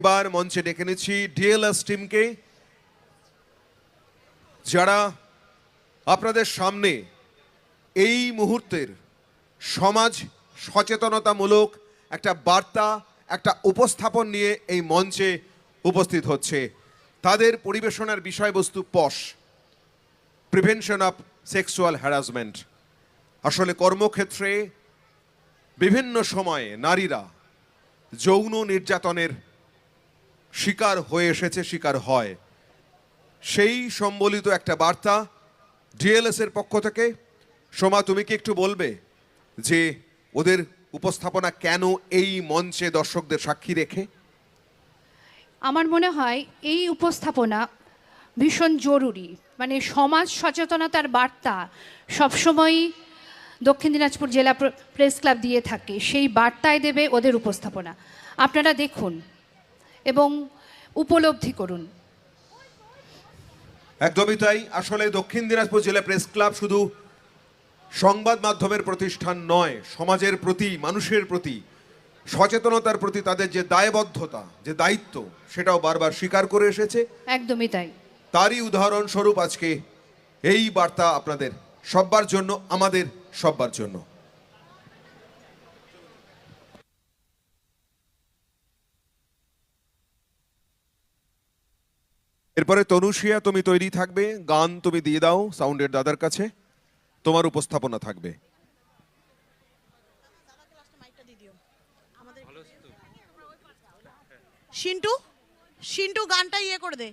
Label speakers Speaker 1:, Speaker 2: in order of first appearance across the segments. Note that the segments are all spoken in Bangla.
Speaker 1: এবার মঞ্চে ডেকে নিচ্ছি ডিএলএস টিমকে। যারা আপনাদের সামনে এই মুহূর্তের সমাজ সচেতনতামূলক একটা বার্তা, একটা উপস্থাপন নিয়ে এই মঞ্চে উপস্থিত হচ্ছে। তাদের পরিবেশনার বিষয়বস্তু POSH prevention of sexual harassment আসলে কর্মক্ষেত্রে বিভিন্ন সময়ে নারীরা যৌন নির্যাতনের শিকার হয়ে এসেছে, শিকার হয়। সেই সম্বলিত একটা বার্তা ডিএলএস এর পক্ষ থেকে। সোমা, তুমি কি একটু বলবে যে ওদের উপস্থাপনা কেন এই মঞ্চে দর্শকদের সাক্ষী রেখে?
Speaker 2: আমার মনে হয় এই উপস্থাপনা ভীষণ জরুরি। মানে সমাজ সচেতনতার বার্তা সবসময়ই দক্ষিণ দিনাজপুর জেলা প্র- প্রেস ক্লাব দিয়ে থাকে। সেই বার্তায় দেবে ওদের উপস্থাপনা। আপনারা দেখুন এবং উপলব্ধি করুন।
Speaker 1: একদমই তাই। আসলে দক্ষিণ দিনাজপুর জেলা প্রেস ক্লাব শুধু সংবাদ মাধ্যমের প্রতিষ্ঠান নয় সমাজের প্রতি মানুষের প্রতি সচেতনতার প্রতি তাদের যে দায়বদ্ধতা যে দায়িত্ব সেটাও বারবার স্বীকার করে এসেছে।
Speaker 2: একদমই তাই।
Speaker 1: তারই উদাহরণস্বরূপ আজকে এই বার্তা আপনাদের সব্বার জন্য আমাদের সব্বার জন্য। এরপরে, তনুশিয়া, তুমি তৈরি থাকবে। গান তুমি দিয়ে দাও সাউন্ডের দাদার কাছে। তোমার উপস্থাপনা থাকবে।
Speaker 3: সিন্টু সিন্টু গানটা ইয়ে করে দে।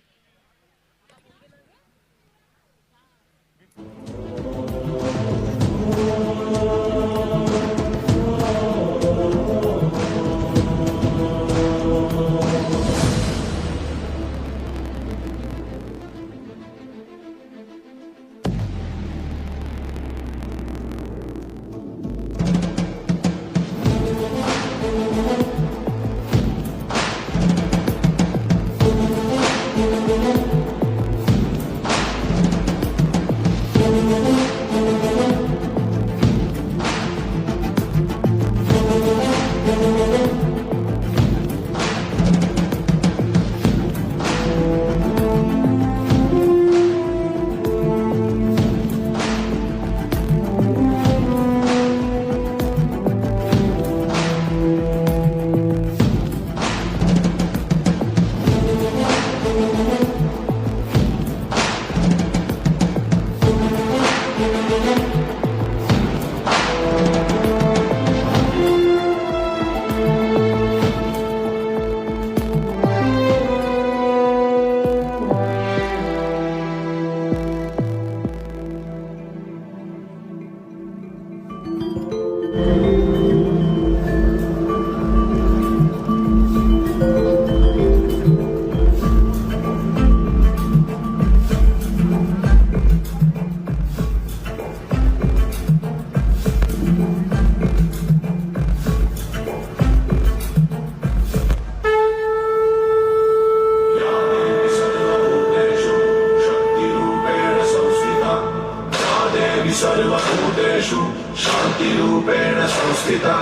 Speaker 4: सर्वभूतेषु शान्तिरूपेण संस्थिता।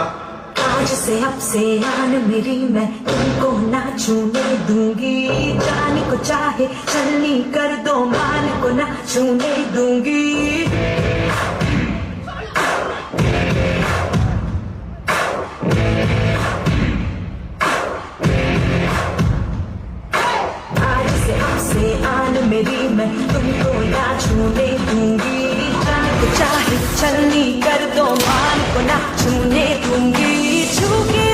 Speaker 5: आज से अब से आन मेरी मैं, तुमको ना छूने दूँगी। जाने को चाहे चलनी कर दो, मान को ना छूने दूँगी। आज से अब से आन मेरी मैं, तुमको ना छूने दूँगी। चाहे चलनी कर दो मान को ना छूने दूंगी छू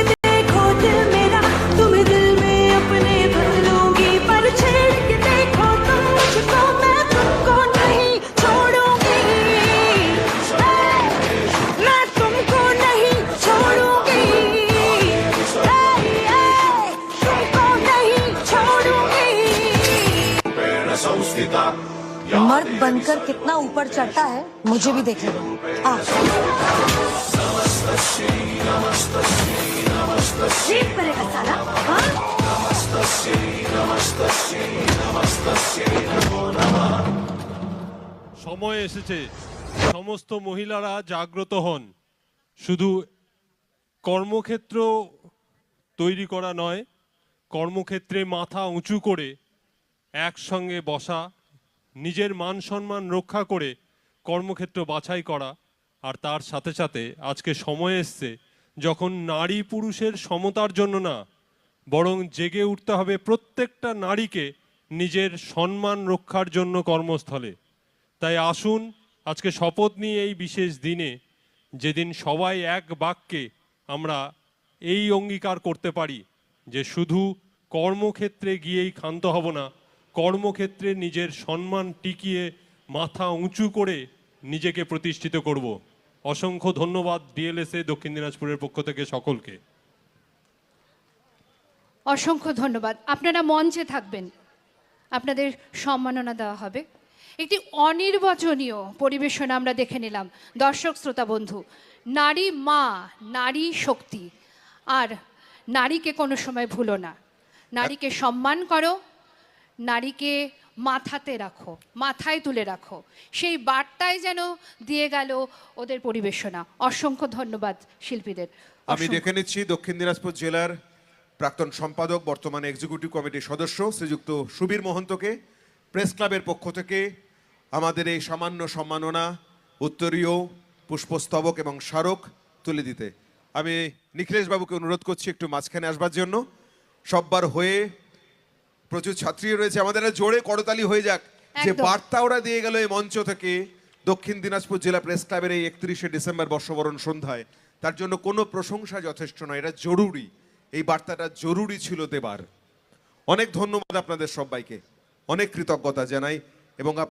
Speaker 6: मर्द बनकर कितना ऊपर चढ़ता है मुझे भी देखेगा आ
Speaker 5: ठीक करेगा साला हाँ
Speaker 7: সময় এসেছে সমস্ত মহিলারা জাগ্রত হন শুধু কর্মক্ষেত্র তৈরি করা নয় কর্মক্ষেত্রে মাথা উঁচু করে একসঙ্গে বসা নিজের মান সম্মান রক্ষা করে কর্মক্ষেত্র বাছাই করা। আর তার সাথে সাথে আজকে সময় এসছে যখন নারী পুরুষের সমতার জন্য না, বরং জেগে উঠতে হবে প্রত্যেকটা নারীকে নিজের সম্মান রক্ষার জন্য কর্মস্থলে। তাই আসুন আজকে শপথ নিয়ে এই বিশেষ দিনে যেদিন সবাই এক বাক্যে আমরা এই অঙ্গীকার করতে পারি যে শুধু কর্মক্ষেত্রে গিয়েই ক্ষান্ত হব না কর্মক্ষেত্রে নিজের সম্মান টিকিয়ে মাথা উঁচু করে নিজেকে প্রতিষ্ঠিত করব। অসংখ্য ধন্যবাদ ডিএলএসএ দক্ষিণ দিনাজপুরের পক্ষ থেকে সকলকে।
Speaker 2: অসংখ্য ধন্যবাদ। আপনারা মঞ্চে থাকবেন। আপনাদের সম্মাননা দেওয়া হবে। একটি অনির্বাচনীয় পরিবেশনা আমরা দেখে নিলাম। দর্শক, শ্রোতা, বন্ধু, নারী মা, নারী শক্তি। আর নারীকে কোনো সময় ভুলো না। নারীকে সম্মান করো। নারীকে মাথাতে রাখো মাথায় তুলে রাখো। সেই বার্তায় যেন দিয়ে গেল ওদের পরিবেশনা। অসংখ্য ধন্যবাদ শিল্পীদের।
Speaker 1: আমি দেখে নিচ্ছি দক্ষিণ দিনাজপুর জেলার প্রাক্তন সম্পাদক বর্তমানে এক্সিকিউটিভ কমিটির সদস্য শ্রীযুক্ত সুবীর মহন্তকে প্রেস ক্লাবের পক্ষ থেকে আমাদের এই সামান্য সম্মাননা উত্তরীয় পুষ্পস্তবক এবং স্মারক তুলে দিতে। আমি নিখিলেশ বাবুকে অনুরোধ করছি একটু মাঝখানে আসবার জন্য। সববার হয়ে প্রচুর ছাত্রী রয়েছে আমাদের একটা জোরে করতালি হয়ে যাক। যে
Speaker 2: একদম।
Speaker 1: বার্তা ওরা দিয়ে গেল এই মঞ্চ থেকে দক্ষিণ দিনাজপুর জেলা প্রেস ক্লাবের এই একত্রিশে ডিসেম্বর বর্ষবরণ সন্ধ্যায় তার জন্য কোনো প্রশংসা যথেষ্ট নয় এটা জরুরি। এই বার্তাটা জরুরি ছিল দেবার। অনেক ধন্যবাদ আপনাদের সবাইকে। অনেক কৃতজ্ঞতা জানাই এবং আপ-